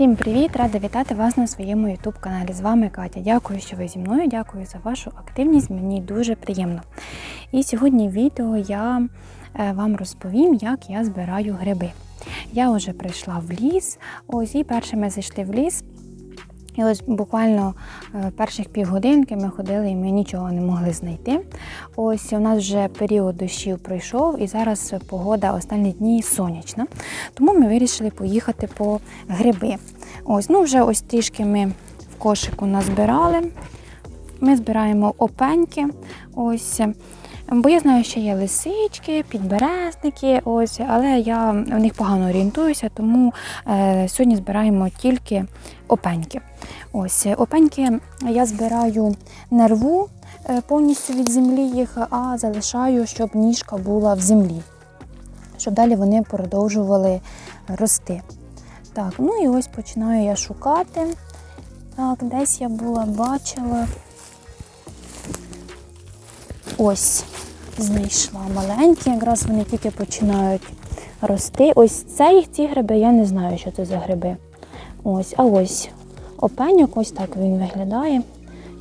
Всім привіт! Рада вітати вас на своєму youtube каналі. З вами Катя. Дякую, що ви зі мною. Дякую за вашу активність. Мені дуже приємно. І сьогодні в відео я е, вам розповім, як я збираю гриби. Я вже прийшла в ліс. Ось і перше ми зайшли в ліс. І ось буквально е, перших півгодинки ми ходили і ми нічого не могли знайти. Ось у нас вже період дощів пройшов, і зараз погода останні дні сонячна. Тому ми вирішили поїхати по гриби. Ось, ну вже ось трішки ми в кошику назбирали. Ми збираємо опеньки. Ось. Бо я знаю, що є лисички, підберезники, ось, але я в них погано орієнтуюся, тому е, сьогодні збираємо тільки опеньки. Ось опеньки я збираю не рву е, повністю від землі їх, а залишаю, щоб ніжка була в землі, щоб далі вони продовжували рости. Так, ну і ось починаю я шукати. Так, десь я була, бачила. Ось знайшла маленькі, якраз вони тільки починають рости. Ось це ці гриби, я не знаю, що це за гриби. Ось, а ось опеньок, ось так він виглядає.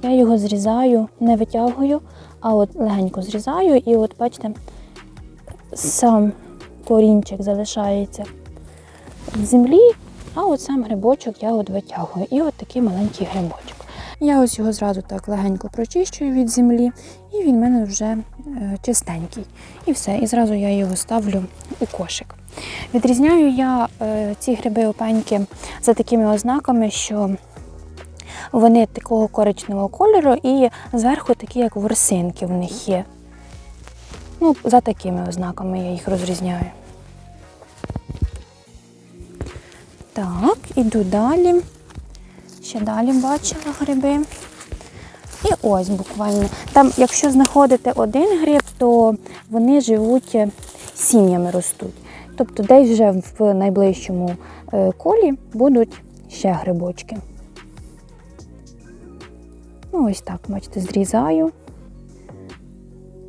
Я його зрізаю, не витягую, а от легенько зрізаю, і от бачите, сам корінчик залишається в землі, а от сам грибочок я от витягую. І от такий маленький грибочок. Я ось його зразу так легенько прочищую від землі, і він в мене вже е, чистенький. І все. І зразу я його ставлю у кошик. Відрізняю я е, ці гриби опеньки за такими ознаками, що вони такого коричневого кольору і зверху такі, як ворсинки в них є. Ну, за такими ознаками я їх розрізняю. Так, іду далі. Ще далі бачила гриби. І ось буквально. Там, якщо знаходите один гриб, то вони живуть сім'ями ростуть. Тобто десь вже в найближчому е, колі будуть ще грибочки. Ну, ось так, бачите, зрізаю,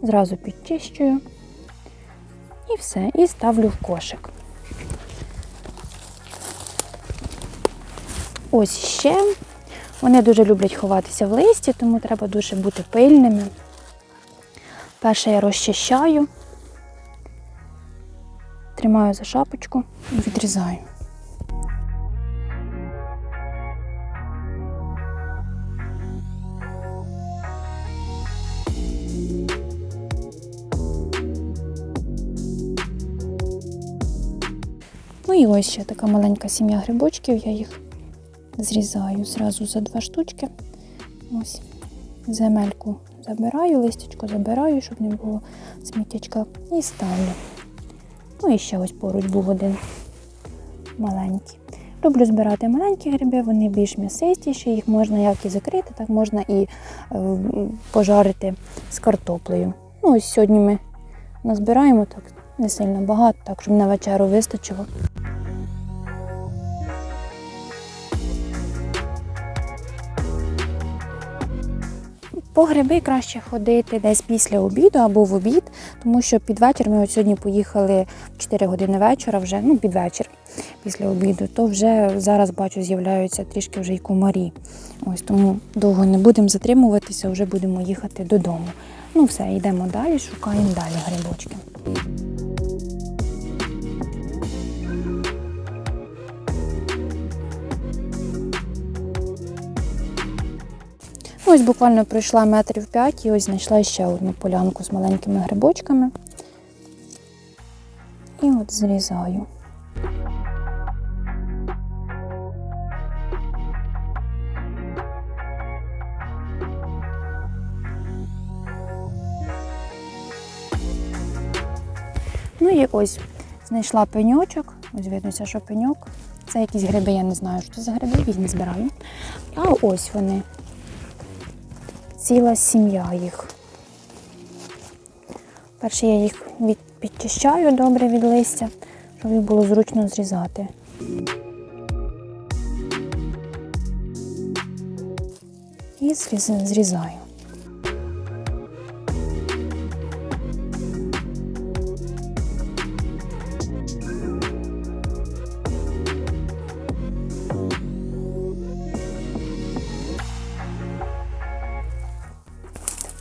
зразу підчищую і все, і ставлю в кошик. Ось ще. Вони дуже люблять ховатися в листі, тому треба дуже бути пильними. Перше я розчищаю, тримаю за шапочку і відрізаю. Ну і ось ще така маленька сім'я грибочків, я їх зрізаю зразу за два штучки. Ось земельку забираю, листячко забираю, щоб не було сміттячка, і ставлю. Ну і ще ось поруч був один маленький. Люблю збирати маленькі гриби, вони більш м'ясистіші, їх можна як і закрити, так можна і е, пожарити з картоплею. Ну, ось сьогодні ми назбираємо так не сильно багато, так щоб на вечеру вистачило. По гриби краще ходити десь після обіду або в обід, тому що під вечір ми от сьогодні поїхали в 4 години вечора, вже ну під вечір після обіду, то вже зараз бачу, з'являються трішки вже й комарі. Ось тому довго не будемо затримуватися, вже будемо їхати додому. Ну все, йдемо далі, шукаємо далі грибочки. Ось буквально пройшла метрів 5 і ось знайшла ще одну полянку з маленькими грибочками. І от зрізаю. Ну і ось знайшла пеньочок. Ось виднося, що пеньок. Це якісь гриби, я не знаю, що це за гриби, їх не збираю. А ось вони ціла сім'я їх. Перше я їх від, підчищаю добре від листя, щоб їх було зручно зрізати. І зріз, зрізаю.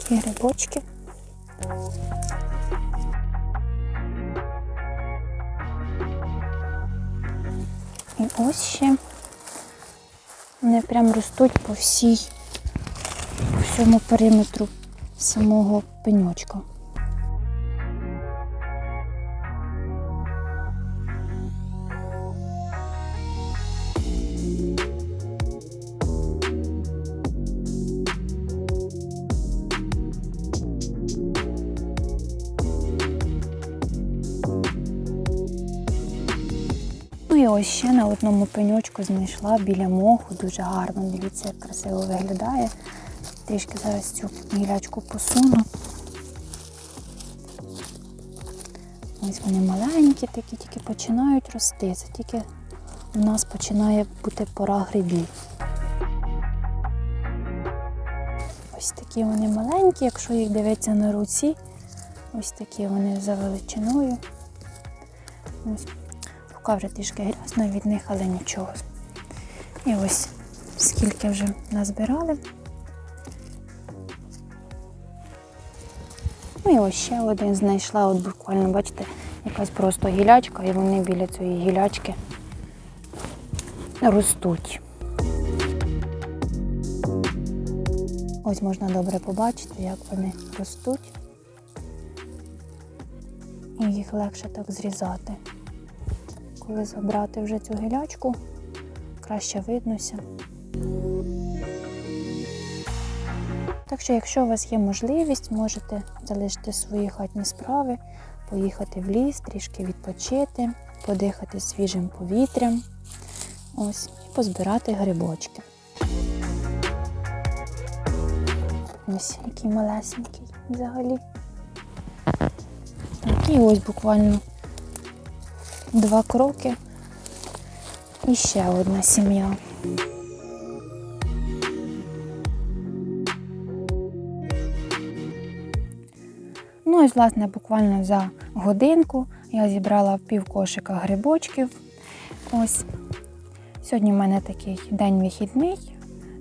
Такі грибочки. І ось ще вони прям ростуть по всій, по всьому периметру самого пеньочка. Ось ще на одному пеньочку знайшла біля моху. Дуже гарно. Дивіться, як красиво виглядає. Трішки зараз цю гілячку посуну. Ось вони маленькі, такі тільки починають рости. Це тільки у нас починає бути пора грибів. Ось такі вони маленькі, якщо їх дивитися на руці, ось такі вони за величиною. Ось Рука вже трішки грязна від них, але нічого. І ось скільки вже назбирали. Ну і ось ще один знайшла, от буквально, бачите, якась просто гілячка, і вони біля цієї гілячки ростуть. Ось можна добре побачити, як вони ростуть. І їх легше так зрізати коли забрати вже цю гілячку, краще виднося. Так що, якщо у вас є можливість, можете залишити свої хатні справи, поїхати в ліс, трішки відпочити, подихати свіжим повітрям. Ось, і позбирати грибочки. Ось який малесенький взагалі. Так, і ось буквально два кроки і ще одна сім'я. Ну, ось, власне, буквально за годинку я зібрала пів кошика грибочків. Ось. Сьогодні в мене такий день вихідний.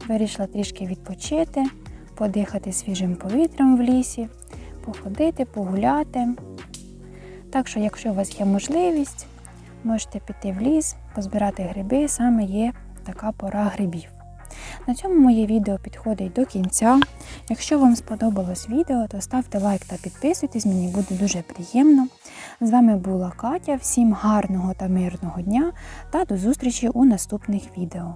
Вирішила трішки відпочити, подихати свіжим повітрям в лісі, походити, погуляти. Так що, якщо у вас є можливість, можете піти в ліс, позбирати гриби, саме є така пора грибів. На цьому моє відео підходить до кінця. Якщо вам сподобалось відео, то ставте лайк та підписуйтесь, мені буде дуже приємно. З вами була Катя. Всім гарного та мирного дня та до зустрічі у наступних відео.